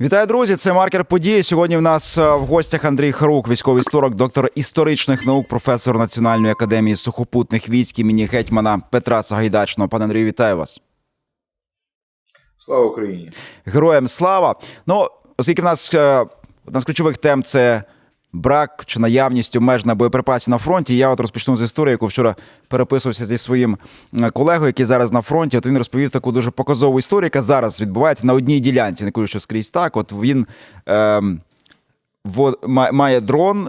Вітаю, друзі! Це маркер події. Сьогодні в нас е, в гостях Андрій Харук, військовий історик, доктор історичних наук, професор Національної академії сухопутних військ імені гетьмана Петра Сагайдачного. Пане Андрію, вітаю вас. Слава Україні! Героям слава! Ну, оскільки в нас е, одна з ключових тем це брак чи наявність обмежень на боєприпасів на фронті. Я от розпочну з історії, яку вчора переписувався зі своїм е, колегою, який зараз на фронті. От він розповів таку дуже показову історію, яка зараз відбувається на одній ділянці. Не кажу, що скрізь так. От він е, во, ма- має дрон,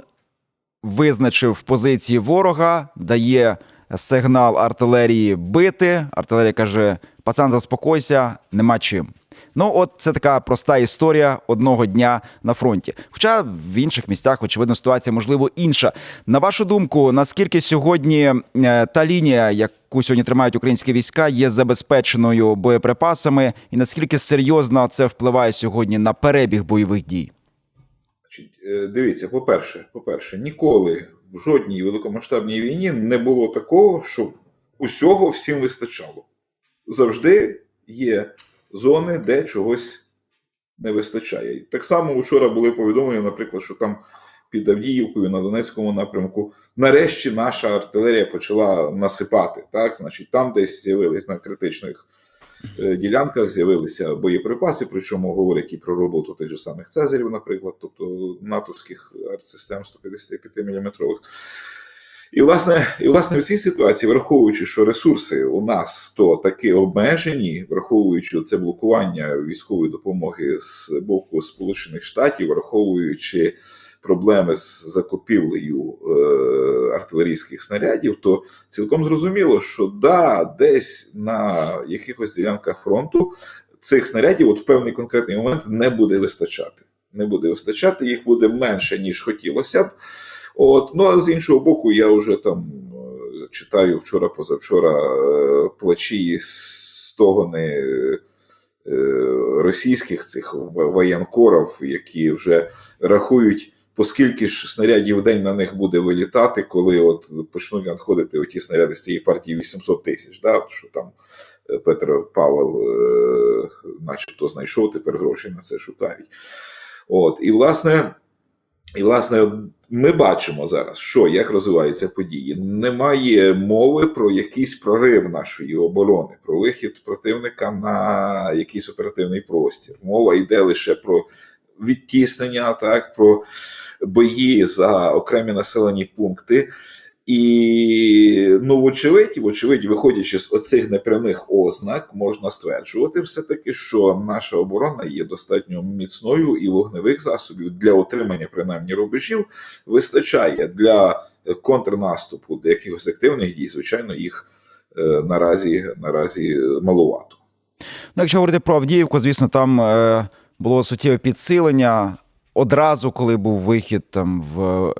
визначив позиції ворога, дає сигнал артилерії бити. Артилерія каже: пацан, заспокойся, нема чим. Ну, от це така проста історія одного дня на фронті. Хоча в інших місцях, очевидно, ситуація можливо інша. На вашу думку, наскільки сьогодні е, та лінія, яку сьогодні тримають українські війська, є забезпеченою боєприпасами, і наскільки серйозно це впливає сьогодні на перебіг бойових дій? Е, дивіться, по-перше, по-перше, ніколи в жодній великомасштабній війні не було такого, щоб усього всім вистачало. Завжди є зони, де чогось не вистачає. Так само вчора були повідомлення, наприклад, що там під Авдіївкою на Донецькому напрямку нарешті наша артилерія почала насипати. Так? Значить, там десь з'явились на критичних е, ділянках з'явилися боєприпаси, причому говорять і про роботу тих же самих Цезарів, наприклад, тобто натовських артсистем 155 мм. І власне, і власне в цій ситуації, враховуючи, що ресурси у нас то таки обмежені, враховуючи це блокування військової допомоги з боку Сполучених Штатів, враховуючи проблеми з закупівлею е, артилерійських снарядів, то цілком зрозуміло, що да, десь на якихось ділянках фронту цих снарядів от в певний конкретний момент не буде вистачати. Не буде вистачати, їх буде менше, ніж хотілося б. От, ну а з іншого боку, я вже там е, читаю вчора, позавчора е, плачі стогони е, російських цих воєнкорів, які вже рахують, поскільки ж снарядів день на них буде вилітати, коли от почнуть надходити оті снаряди з цієї партії 800 тисяч. Да? Що там Петро Павел, начебто, знайшов тепер гроші на це шукають. От, і власне. І, власне, ми бачимо зараз, що як розвиваються події. Немає мови про якийсь прорив нашої оборони, про вихід противника на якийсь оперативний простір. Мова йде лише про відтіснення, так, про бої за окремі населені пункти. І, ну, вочевидь, вочевидь, виходячи з оцих непрямих ознак, можна стверджувати все-таки, що наша оборона є достатньо міцною і вогневих засобів для отримання принаймні рубежів вистачає для контрнаступу, для якихось активних дій, звичайно, їх е, наразі, наразі малувато. Ну, якщо говорити про Авдіївку, звісно, там е, було суттєве підсилення. Одразу, коли був вихід там в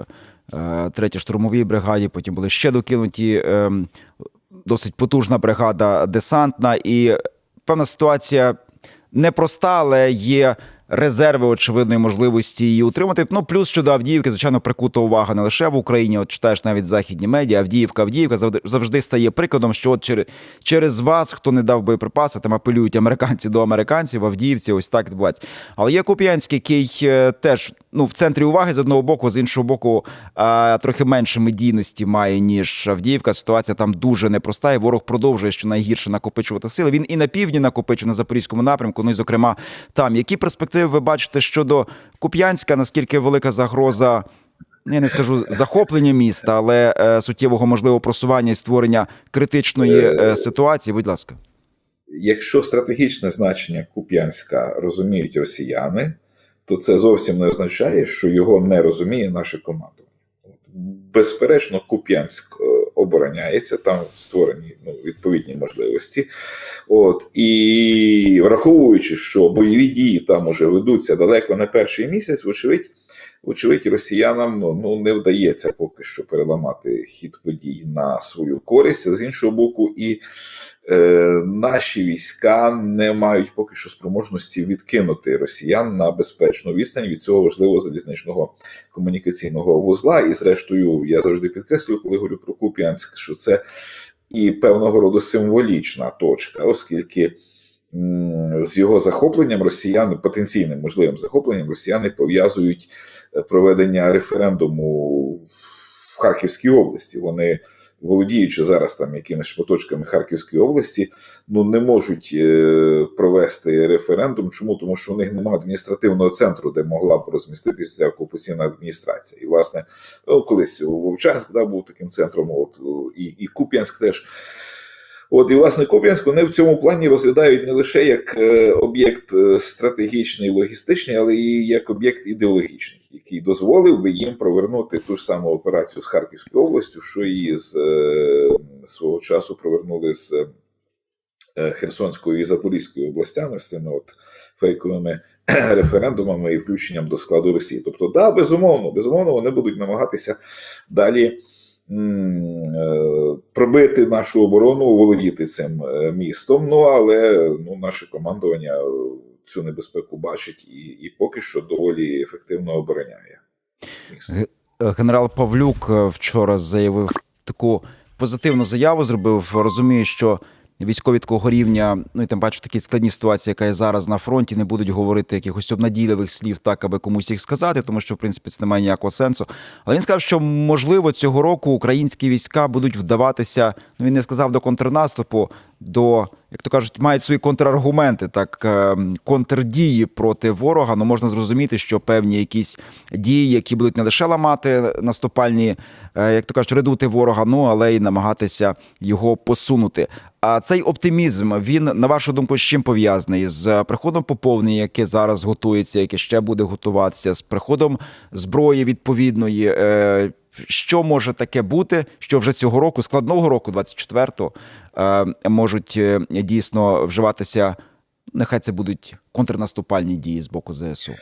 е, третій штурмовій бригаді, потім були ще докинуті е, досить потужна бригада десантна, і певна ситуація непроста, але є резерви очевидної можливості її утримати. Ну, плюс щодо Авдіївки, звичайно, прикута увага не лише в Україні. От читаєш навіть західні медіа, Авдіївка, Авдіївка завжди, завжди стає прикладом, що от через, через вас, хто не дав боєприпаси, там апелюють американці до американців, Авдіївці, ось так відбувається. Але є Куп'янський, який е, теж ну, в центрі уваги з одного боку, з іншого боку, а, трохи менше медійності має, ніж Авдіївка. Ситуація там дуже непроста, і ворог продовжує що найгірше накопичувати сили. Він і на півдні накопичує на запорізькому напрямку. Ну і зокрема там. Які перспективи ви бачите щодо Куп'янська? Наскільки велика загроза? Я не скажу захоплення міста, але е, суттєвого можливого просування і створення критичної е, ситуації. Будь ласка. Якщо стратегічне значення Куп'янська розуміють росіяни, то це зовсім не означає, що його не розуміє наше командування. Безперечно, Куп'янськ обороняється, там створені ну, відповідні можливості. От, і враховуючи, що бойові дії там уже ведуться далеко не перший місяць, вочевидь, вочевидь, росіянам ну, не вдається поки що переламати хід подій на свою користь. З іншого боку, і наші війська не мають поки що спроможності відкинути росіян на безпечну відстань від цього важливого залізничного комунікаційного вузла. І, зрештою, я завжди підкреслюю, коли говорю про Куп'янськ, що це і певного роду символічна точка, оскільки з його захопленням росіяни, потенційним можливим захопленням росіяни пов'язують е, проведення референдуму Харківській області. Вони, володіючи зараз там якимись шматочками Харківської області, ну не можуть е, провести референдум. Чому? Тому що у них немає адміністративного центру, де могла б розміститися ця окупаційна адміністрація. І, власне, ну, колись Вовчанськ да, був таким центром, от, і, і Куп'янськ теж. От, і, власне, Куп'янськ вони в цьому плані розглядають не лише як е, об'єкт е, стратегічний, логістичний, але і як об'єкт ідеологічний, який дозволив би їм провернути ту ж саму операцію з Харківською областю, що і з е, свого часу провернули з Херсонською і Запорізькою областями з цими от фейковими референдумами і включенням до складу Росії. Тобто, да, безумовно, безумовно, вони будуть намагатися далі пробити нашу оборону, володіти цим е, містом. Ну але ну, наше командування е, цю небезпеку бачить і, і поки що доволі ефективно обороняє місто. Е, Генерал Павлюк е, вчора заявив таку позитивну заяву. Зробив. Розумію, що військові такого рівня, ну і там бачу такі складні ситуації, яка є зараз на фронті, не будуть говорити якихось обнадійливих слів, так аби комусь їх сказати, тому що в принципі це не має ніякого сенсу. Але він сказав, що можливо цього року українські війська будуть вдаватися. Ну він не сказав до контрнаступу, до як то кажуть, мають свої контраргументи, так е, контрдії проти ворога. Ну можна зрозуміти, що певні якісь дії, які будуть не лише ламати наступальні, е, як то кажуть, редути ворога, ну але й намагатися його посунути. А цей оптимізм він на вашу думку з чим пов'язаний з приходом поповнення, яке зараз готується, яке ще буде готуватися, з приходом зброї відповідної. Е, що може таке бути, що вже цього року, складного року, 24-го, е, можуть е, дійсно вживатися? Нехай це будуть контрнаступальні дії з боку ЗСУ.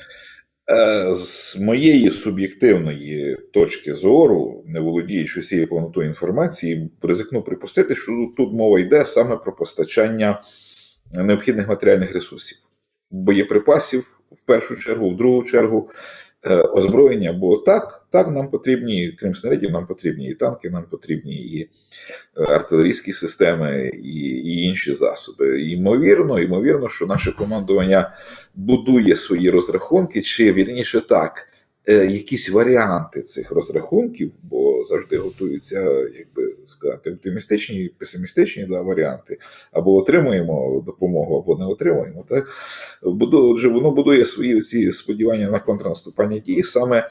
Е, З моєї суб'єктивної точки зору, не володіючи всією повнотою інформації, ризикну припустити, що тут мова йде саме про постачання необхідних матеріальних ресурсів, боєприпасів в першу чергу, в другу чергу, е, озброєння. Бо так, так нам потрібні, крім снарядів, нам потрібні і танки, нам потрібні і е, артилерійські системи, і, і інші засоби. Ймовірно, ймовірно, що наше командування будує свої розрахунки, чи вірніше так, е, якісь варіанти цих розрахунків, бо завжди готуються, як би сказати, оптимістичні, песимістичні да, варіанти. Або отримуємо допомогу, або не отримуємо. Так? Буду, отже, воно будує свої ці сподівання на контрнаступальні дії, саме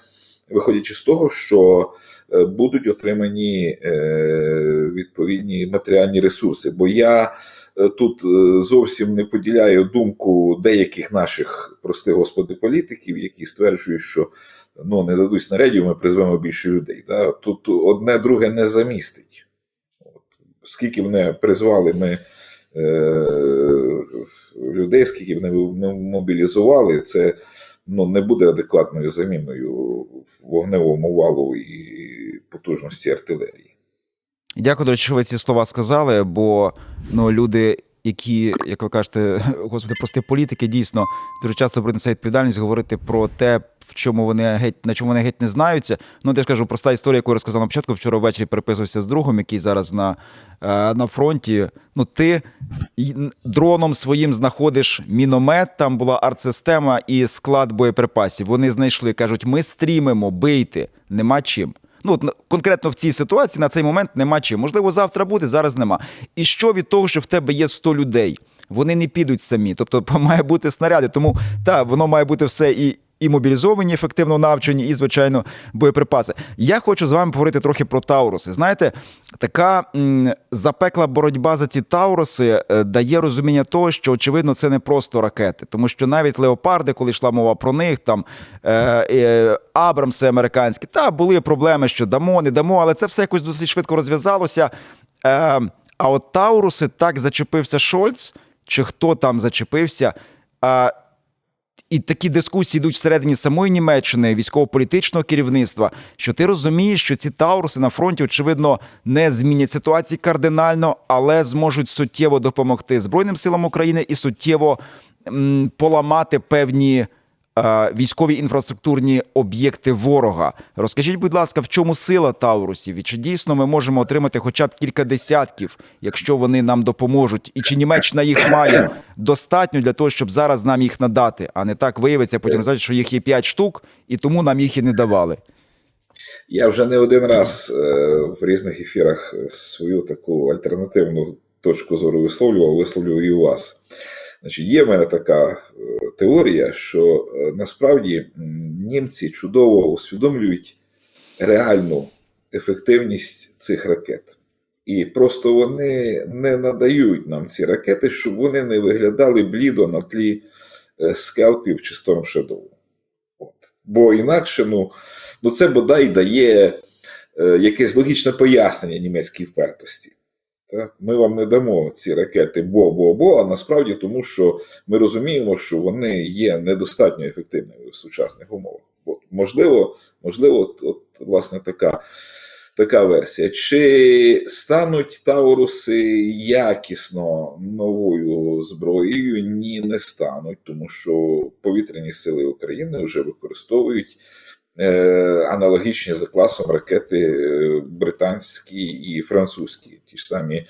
виходячи з того, що е, будуть отримані е, відповідні матеріальні ресурси. Бо я е, тут зовсім не поділяю думку деяких наших, прости господи, політиків, які стверджують, що ну, не дадуть снарядів, ми призвемо більше людей. Да? Тут одне друге не замістить. Скільки б не призвали ми людей, скільки б не мобілізували, це ну, не буде адекватною заміною вогневому валу і потужності артилерії. Дякую, до речі, що ви ці слова сказали, бо ну, люди, які, як ви кажете, господи, прості політики, дійсно дуже часто принесе відповідальність говорити про те, в чому вони геть на чому вони геть не знаються. Ну, я ж кажу, проста історія, яку я розказав на початку. Вчора ввечері переписувався з другом, який зараз на, е, на фронті. Ну, ти дроном своїм знаходиш міномет, там була артсистема і склад боєприпасів. Вони знайшли, кажуть, ми стрімимо, бийте, нема чим. Ну, конкретно в цій ситуації на цей момент нема чим. Можливо, завтра буде, зараз нема. І що від того, що в тебе є 100 людей? Вони не підуть самі. Тобто має бути снаряди. Тому так, воно має бути все і. І мобілізовані, ефективно навчені, і, звичайно, боєприпаси. Я хочу з вами поговорити трохи про Тауруси. Знаєте, така м, запекла боротьба за ці Тауруси е, дає розуміння того, що очевидно це не просто ракети, тому що навіть леопарди, коли йшла мова про них, там е, е, Абрамси американські, та були проблеми, що дамо, не дамо, але це все якось досить швидко розв'язалося. Е, а от Тауруси так зачепився Шольц, чи хто там зачепився. І такі дискусії йдуть всередині самої Німеччини, військово-політичного керівництва, що ти розумієш, що ці Тауруси на фронті, очевидно, не змінять ситуації кардинально, але зможуть суттєво допомогти Збройним силам України і суттєво м, поламати певні військові інфраструктурні об'єкти ворога. Розкажіть, будь ласка, в чому сила Таурусів? І чи дійсно ми можемо отримати хоча б кілька десятків, якщо вони нам допоможуть? І чи Німеччина їх має достатньо для того, щоб зараз нам їх надати, а не так виявиться, потім знаєте, що їх є 5 штук, і тому нам їх і не давали. Я вже не один раз е, в різних ефірах свою таку альтернативну точку зору висловлював, висловлював і у вас. Значить, є в мене така е, теорія, що е, насправді німці чудово усвідомлюють реальну ефективність цих ракет. І просто вони не надають нам ці ракети, щоб вони не виглядали блідо на тлі е, скелпів чи Shadow. Бо інакше, ну, ну це бодай дає е, якесь логічне пояснення німецькій впертості. Так? Ми вам не дамо ці ракети бо-бо-бо, а насправді тому, що ми розуміємо, що вони є недостатньо ефективними в сучасних умовах. От, можливо, можливо, от, от, власне така, така версія. Чи стануть Тауруси якісно новою зброєю? Ні, не стануть, тому що повітряні сили України вже використовують аналогічні за класом ракети е, британські і французькі, ті ж самі е,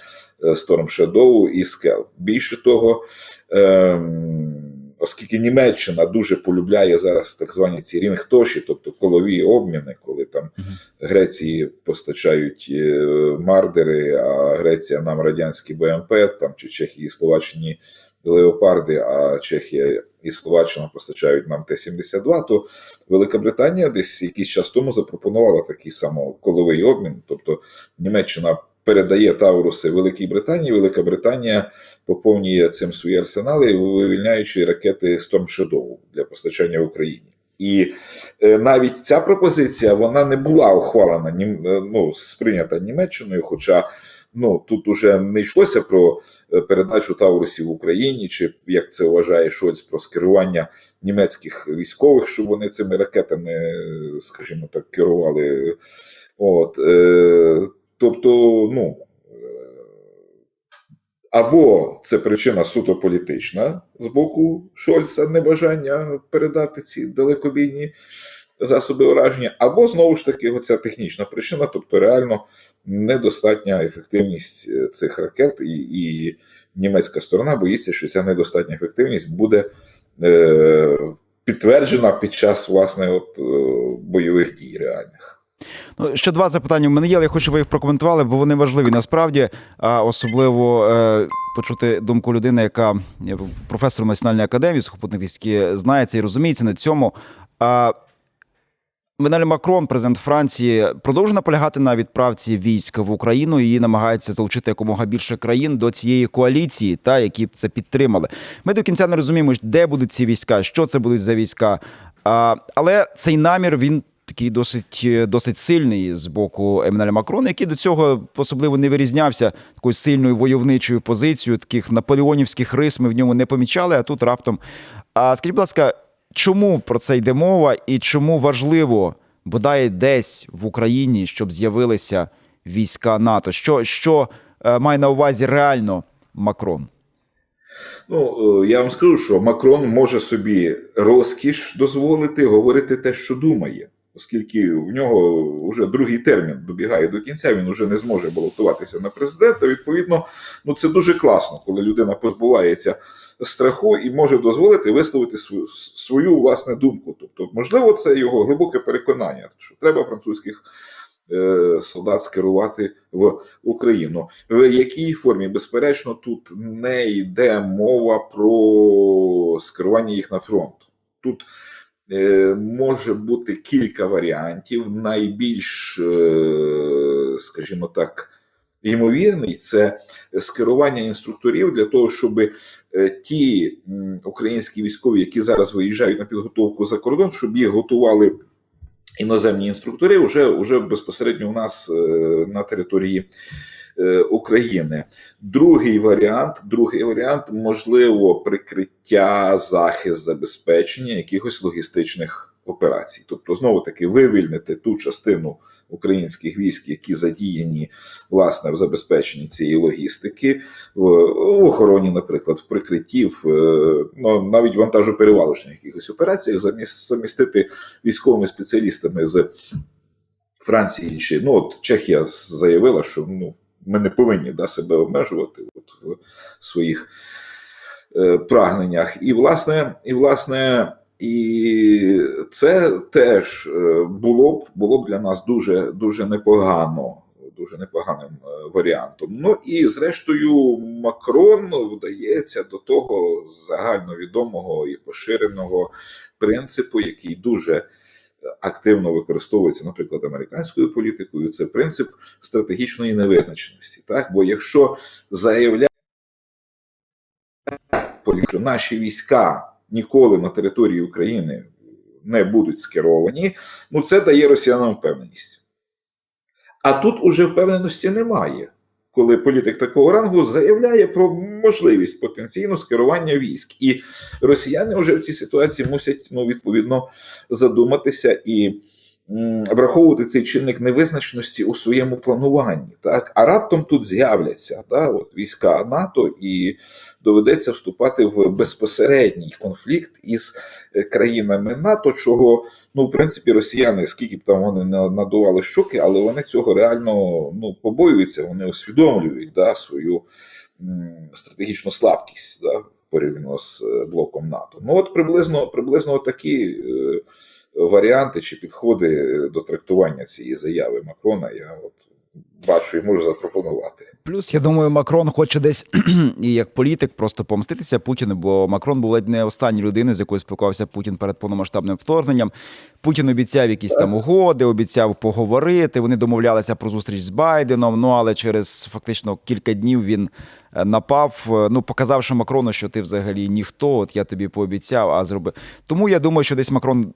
Storm Shadow і Скел. Більше того, ем, оскільки Німеччина дуже полюбляє зараз так звані ці рінгтоші, тобто колові обміни, коли там Греції постачають е, мардери, а Греція нам радянські БМП, там чи Чехії Словаччині леопарди, а Чехія і Словаччина постачають нам Т-72, то Велика Британія десь якийсь час тому запропонувала такий само коловий обмін. Тобто Німеччина передає Тауруси Великій Британії, Велика Британія поповнює цим свої арсенали, вивільняючи ракети Storm Shadow для постачання в Україні. І е, навіть ця пропозиція вона не була ухвалена е, ну, сприйнята Німеччиною, хоча ну тут уже не йшлося про е, передачу Таурусів в Україні, чи як це вважає Шольц, про скерування німецьких військових, щоб вони цими ракетами, е, скажімо так, керували. От, е, тобто, ну. е, Або це причина суто політична з боку Шольца, небажання передати ці далекобійні засоби ураження, або знову ж таки оця технічна причина, тобто реально недостатня ефективність е, цих ракет, і, і німецька сторона боїться, що ця недостатня ефективність буде е, підтверджена під час власне от, е, бойових дій реальних. Ну, ще два запитання в мене є, але я хочу, щоб ви їх прокоментували, бо вони важливі насправді. А особливо е, почути думку людини, яка професор Національної академії сухопутних військ, знається і розуміється на цьому. А Еммануель Макрон, президент Франції, продовжує наполягати на відправці військ в Україну і намагається залучити якомога більше країн до цієї коаліції, та які б це підтримали. Ми до кінця не розуміємо, де будуть ці війська, що це будуть за війська. А, але цей намір він такий досить, досить сильний з боку Еммануеля Макрона, який до цього особливо не вирізнявся такою сильною войовничою позицією. Таких наполеонівських рис ми в ньому не помічали, а тут раптом. А скажіть, будь ласка, чому про це йде мова і чому важливо бодай десь в Україні, щоб з'явилися війська НАТО? Що, що е, має на увазі реально Макрон? Ну, е, я вам скажу, що Макрон може собі розкіш дозволити говорити те, що думає, оскільки в нього вже другий термін добігає до кінця, він вже не зможе балотуватися на президента. Відповідно, ну це дуже класно, коли людина позбувається страху і може дозволити висловити свою, свою власне думку. Тобто, можливо, це його глибоке переконання, що треба французьких. е, Солдат скерувати в Україну. В якій формі? Безперечно, тут не йде мова про скерування їх на фронт. Тут е, може бути кілька варіантів. Найбільш, е, скажімо так, ймовірний це скерування інструкторів для того, щоб е, ті українські військові, які зараз виїжджають на підготовку за кордон, щоб їх готували іноземні інструктори вже, вже безпосередньо у нас е, на території е, України. Другий варіант, другий варіант, можливо, прикриття, захист, забезпечення якихось логістичних операцій. Тобто, знову таки, вивільнити ту частину українських військ, які задіяні власне в забезпеченні цієї логістики, в, охороні, наприклад, в прикритті, в е, ну, навіть вантажоперевалочних якихось операціях, замістити військовими спеціалістами з Франції чи ну от Чехія заявила, що ну ми не повинні да, себе обмежувати от, в своїх е, прагненнях. І власне, і власне, і це теж е, було б було б для нас дуже дуже непогано. Дуже непоганим е, варіантом. Ну і зрештою, Макрон вдається до того загальновідомого і поширеного принципу, який дуже активно використовується, наприклад, американською політикою. Це принцип стратегічної невизначеності. Так, бо якщо заявляє що наші війська ніколи на території України не будуть скеровані, ну це дає росіянам впевненість. А тут уже впевненості немає, коли політик такого рангу заявляє про можливість потенційно скерування військ. І росіяни вже в цій ситуації мусять ну, відповідно задуматися і враховувати цей чинник невизначеності у своєму плануванні. Так? А раптом тут з'являться да, от, війська НАТО, і доведеться вступати в безпосередній конфлікт із е, країнами НАТО, чого ну, в принципі, росіяни, скільки б там вони не надували щоки, але вони цього реально ну, побоюються, вони усвідомлюють да, свою м, стратегічну слабкість да, порівняно з е, блоком НАТО. Ну, от приблизно, приблизно такі е, варіанти чи підходи до трактування цієї заяви Макрона я от бачу і можу запропонувати. Плюс, я думаю, Макрон хоче десь і як політик просто помститися Путіну, бо Макрон був ледь не останньою людиною, з якою спілкувався Путін перед повномасштабним вторгненням. Путін обіцяв якісь там угоди, обіцяв поговорити. Вони домовлялися про зустріч з Байденом. Ну але через фактично кілька днів він е, напав. е, Ну показавши Макрону, що ти взагалі ніхто. От я тобі пообіцяв, а зроби. Тому я думаю, що десь Макрон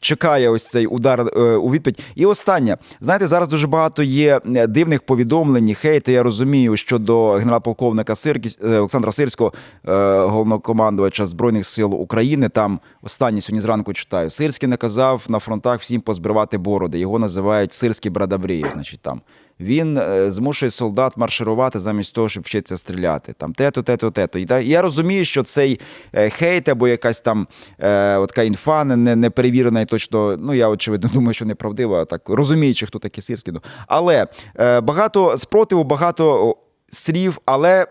чекає ось цей удар е, у відповідь. І останнє, знаєте, зараз дуже багато є е, дивних повідомлень, хейту. Я розумію, щодо генерал-полковника Сиркіс е, Олександра Сирського, е, головнокомандувача збройних сил України. Там останній сьогодні зранку читаю. Сирський наказав на фронтах всім позбривати бороди. Його називають Сирський Брадабрієв. Значить, там він е, змушує солдат марширувати замість того, щоб вчитися стріляти. Там тето, тето, тето. Та- і я розумію, що цей е, хейт або якась там е, от така інфа не, не, перевірена і точно. Ну я очевидно думаю, що неправдива, так розуміючи, хто такі Сирський. Ну, Але е, багато спротиву, багато слів, але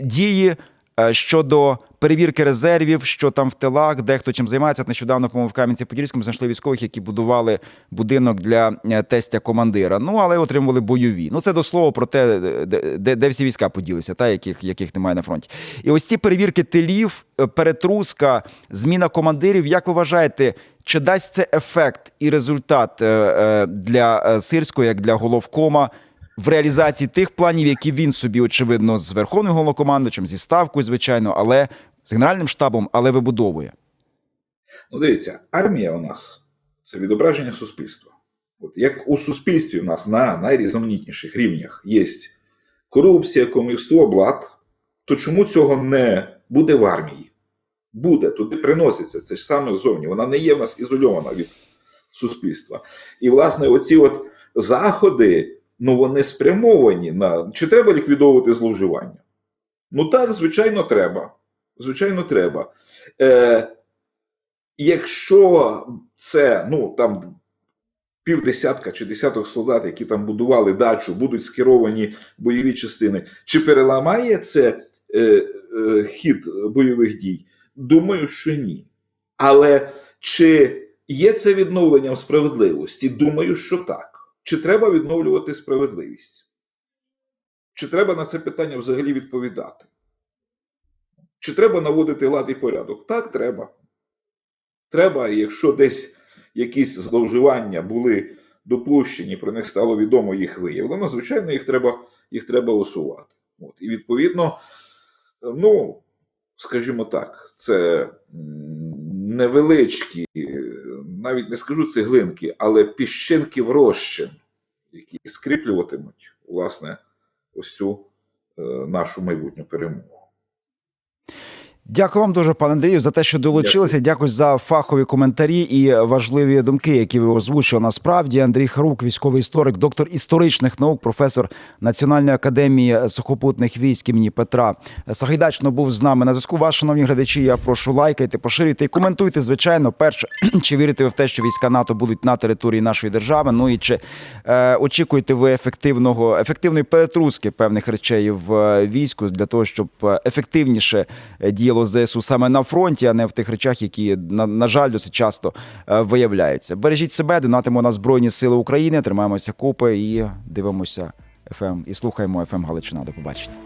дії. Е, Щодо перевірки резервів, що там в тилах, дехто чим займається. Нещодавно, по-моєму, в Кам'янці-Подільському знайшли військових, які будували будинок для е, тестя командира. Ну але отримували бойові. Ну це до слова про те, де, де, де всі війська поділися, та яких, яких немає на фронті. І ось ці перевірки тилів, е, перетруска, зміна командирів. Як ви вважаєте, чи дасть це ефект і результат е, е, для е, Сирського, як для головкома? В реалізації тих планів, які він собі, очевидно, з верховним головнокомандуючим, зі ставкою, звичайно, але з генеральним штабом, але вибудовує. Ну, дивіться, армія у нас це відображення суспільства. От як у суспільстві у нас на найрізноманітніших рівнях є корупція, комівство, блат, то чому цього не буде в армії? Буде, туди приноситься, це ж саме ззовні. Вона не є в нас ізольована від суспільства. І, власне, оці от заходи, ну вони спрямовані на чи треба ліквідовувати зловживання? Ну так, звичайно, треба. Звичайно, треба. Е, Якщо це ну там півдесятка чи десяток солдат, які там будували дачу, будуть скеровані бойові частини, чи переламає це е, е, хід бойових дій? Думаю, що ні. Але чи є це відновленням справедливості? Думаю, що так. Чи треба відновлювати справедливість? Чи треба на це питання взагалі відповідати? Чи треба наводити лад і порядок? Так, треба. Треба, якщо десь якісь зловживання були допущені, про них стало відомо, їх виявлено, звичайно, їх треба, їх треба усувати. От. І відповідно, ну, скажімо так, це невеличкі, навіть не скажу цеглинки, але піщинки в розчин, які скріплюватимуть, власне, ось цю е, нашу майбутню перемогу. Дякую вам дуже, пане Андрію, за те, що долучилися. Дякую. за фахові коментарі і важливі думки, які ви озвучили. Насправді Андрій Харук, військовий історик, доктор історичних наук, професор Національної академії сухопутних військ імені Петра Сагайдачно був з нами на зв'язку. Вас, шановні глядачі, я прошу лайкайте, поширюйте і коментуйте. Звичайно, перше, чи вірите ви в те, що війська НАТО будуть на території нашої держави? Ну і чи е, очікуєте ви ефективного ефективної перетруски певних речей в е, війську для того, щоб е, ефективніше е, діяло ЗСУ саме на фронті, а не в тих речах, які на, на жаль досить часто е, виявляються. Бережіть себе, донатимо на Збройні Сили України, тримаємося купи і дивимося ФМ і слухаємо ФМ Галичина. До побачення.